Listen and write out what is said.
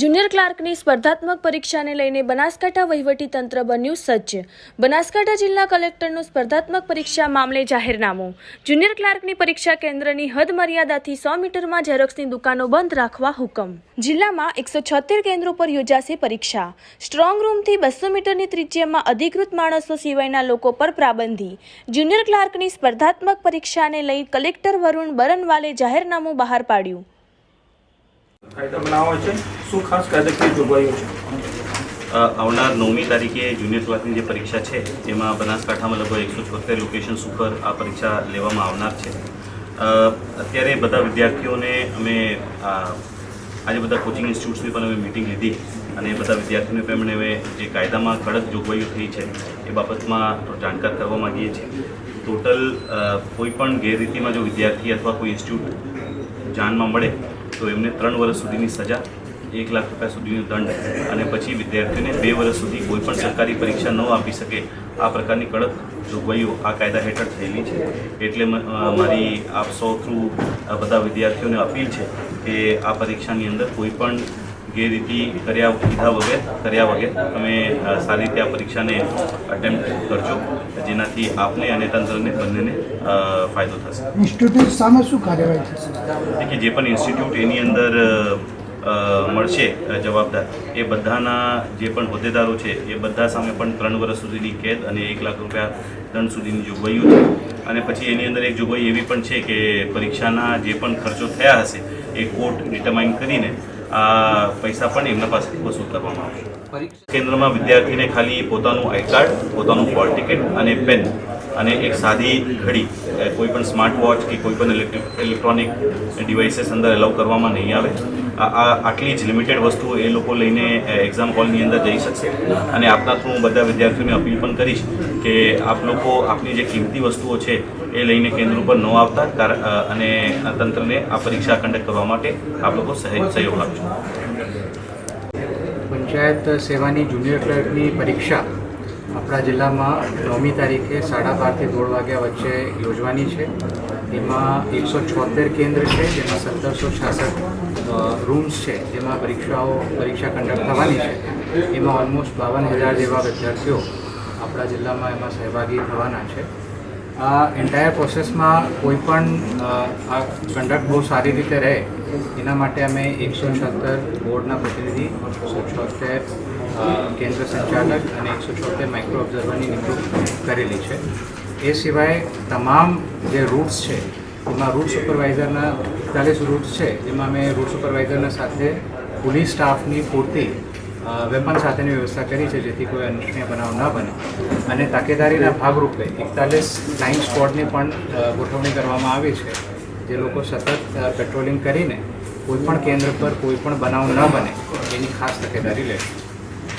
Junior ક્લાર્કની સ્પર્ધાત્મક પરીક્ષાને લઈને બનાસકાંઠા વહીવટી તંત્ર બન્યું સજ્જ. બનાસકાંઠા જિલ્લા કલેક્ટરનું સ્પર્ધાત્મક પરીક્ષા મામલે જાહેરનામું. જુનિયર ક્લાર્કની પરીક્ષા કેન્દ્રની હદ મર્યાદાથી સો મીટરમાં ઝેરોક્સની દુકાનો બંધ રાખવા હુકમ. જિલ્લામાં એકસો છોતેર કેન્દ્રો પર યોજાશે પરીક્ષા. સ્ટ્રોંગ રૂમથી બસો મીટરની ત્રિજ્યામાં અધિકૃત માણસો સિવાયના લોકો પર પ્રાબંધી. જુનિયર ક્લાર્કની સ્પર્ધાત્મક પરીક્ષાને લઈ કલેક્ટર વરુણ બરનવાલે જાહેરનામું બહાર પાડ્યું. શું ખાસ કાયદાકીય આવનાર નવમી તારીખે જુનિયર ક્લાસની જે પરીક્ષા છે, એમાં બનાસકાંઠામાં લગભગ એકસો છોતેર લોકેશન્સ ઉપર આ પરીક્ષા લેવામાં આવનાર છે. અત્યારે બધા વિદ્યાર્થીઓને અમે આજે બધા કોચિંગ ઇન્સ્ટિટ્યૂટ્સની પણ અમે મિટિંગ લીધી અને બધા વિદ્યાર્થીઓને પણ અમે જે કાયદામાં કડક જોગવાઈઓ થઈ છે, એ બાબતમાં જાણકાર કરવા માગીએ છીએ. ટોટલ કોઈ પણ ગેરરીતિમાં જો વિદ્યાર્થી અથવા કોઈ ઇન્સ્ટિટ્યૂટ જાનમાં મળે તો એમને ત્રણ વર્ષ સુધીની સજા, એક લાખ રૂપિયા સુધીનો દંડ અને પછી વિદ્યાર્થીઓને બે વર્ષ સુધી કોઈ પણ સરકારી પરીક્ષા ન આપી શકે આ પ્રકારની કડક જોગવાઈઓ આ કાયદા હેઠળ થયેલી છે. એટલે મારી આપ સૌ થ્રુ બધા વિદ્યાર્થીઓને અપીલ છે કે આ પરીક્ષાની અંદર કોઈ પણ ગેરરીતિ કર્યા લીધા વગર કર્યા વગર તમે સારી રીતે આ પરીક્ષાને અટેમ્પ્ટ કરજો જેનાથી આપને અને તંત્રને બંનેને ફાયદો થશે. ઇન્સ્ટિટ્યૂટ સામે શું કાર્યવાહી થશે? કે જે પણ ઇન્સ્ટિટ્યૂટ એની અંદર મળશે જવાબદાર એ બધાના જે પણ હોદ્દેદારો છે એ બધા સામે પણ ત્રણ વર્ષ સુધીની કેદ અને એક લાખ રૂપિયા દંડ સુધીની જોગવાઈઓ છે. અને પછી એની અંદર એક જોગવાઈ એવી પણ છે કે પરીક્ષાના જે પણ ખર્ચો થયા હશે એ કોર્ટ ડિટરમાઇન કરીને આ પૈસા પણ એમના પાસેથી વસૂલ કરવામાં આવશે. કેન્દ્રમાં વિદ્યાર્થીને ખાલી પોતાનું આઈ કાર્ડ પોતાનું હોલ ટિકિટ અને પેન અને એક સાદી ઘડી કોઈ પણ સ્માર્ટ વોચ કે કોઈ પણ ઇલેક્ટ્રોનિક ડિવાઇસીસ અંદર એલાઉ કરવામાં નહીં આવે. આ આટલી જ લિમિટેડ વસ્તુઓ એ લોકો લઈને એક્ઝામ હોલની અંદર જઈ શકશે. અને આપના થ્રુ હું બધા વિદ્યાર્થીઓને અપીલ પણ કરીશ કે આપ લોકો આપની જે કિંમતી વસ્તુઓ છે એ લઈને કેન્દ્ર ઉપર ન આવતા અને તંત્રને આ પરીક્ષા કન્ડક્ટ કરવા માટે આપ લોકો સહેજ સહયોગ આપજો. પંચાયત સેવાની જુનિયર ક્લર્કની પરીક્ષા. આપણા જિલ્લામાં નવમી તારીખે સાડા બારથી દોઢ વાગ્યા વચ્ચે યોજવાની છે. એમાં એકસો છોતેર કેન્દ્ર છે, જેમાં સત્તરસો છાસઠ રૂમ્સ છે, જેમાં પરીક્ષાઓ, પરીક્ષા કન્ડક્ટ થવાની છે. એમાં ઓલમોસ્ટ બાવન હજાર જેવા વિદ્યાર્થીઓ આપણા જિલ્લામાં એમાં સહભાગી થવાના છે. આ એન્ટાયર પ્રોસેસમાં કોઈ પણ આ કન્ડક્ટ બહુ સારી રીતે રહે, એના માટે અમે એકસો છોતેર બોર્ડના પ્રતિનિધિ, એકસો છોતેર કેન્દ્ર સંચાલક અને એકસો છોતેર માઇક્રો ઓબ્ઝર્વરની નિમણૂક કરેલી છે. એ સિવાય તમામ જે રૂટ્સ છે, એમાં રૂટ સુપરવાઇઝરના એકતાલીસ રૂટ્સ છે જેમાં અમે રૂટ સુપરવાઇઝરના સાથે પોલીસ સ્ટાફની પૂરતી વેપન સાથેની વ્યવસ્થા કરી છે, જેથી કોઈ અનિચ્છનીય બનાવ ન બને. અને તકેદારીના ભાગરૂપે એકતાલીસ ફ્લાઇંગ સ્કોડની પણ ગોઠવણી કરવામાં આવી છે. જે લોકો સતત પેટ્રોલિંગ કરીને કોઈ પણ કેન્દ્ર પર કોઈ પણ બનાવ ન બને, એની ખાસ તકેદારી લેશે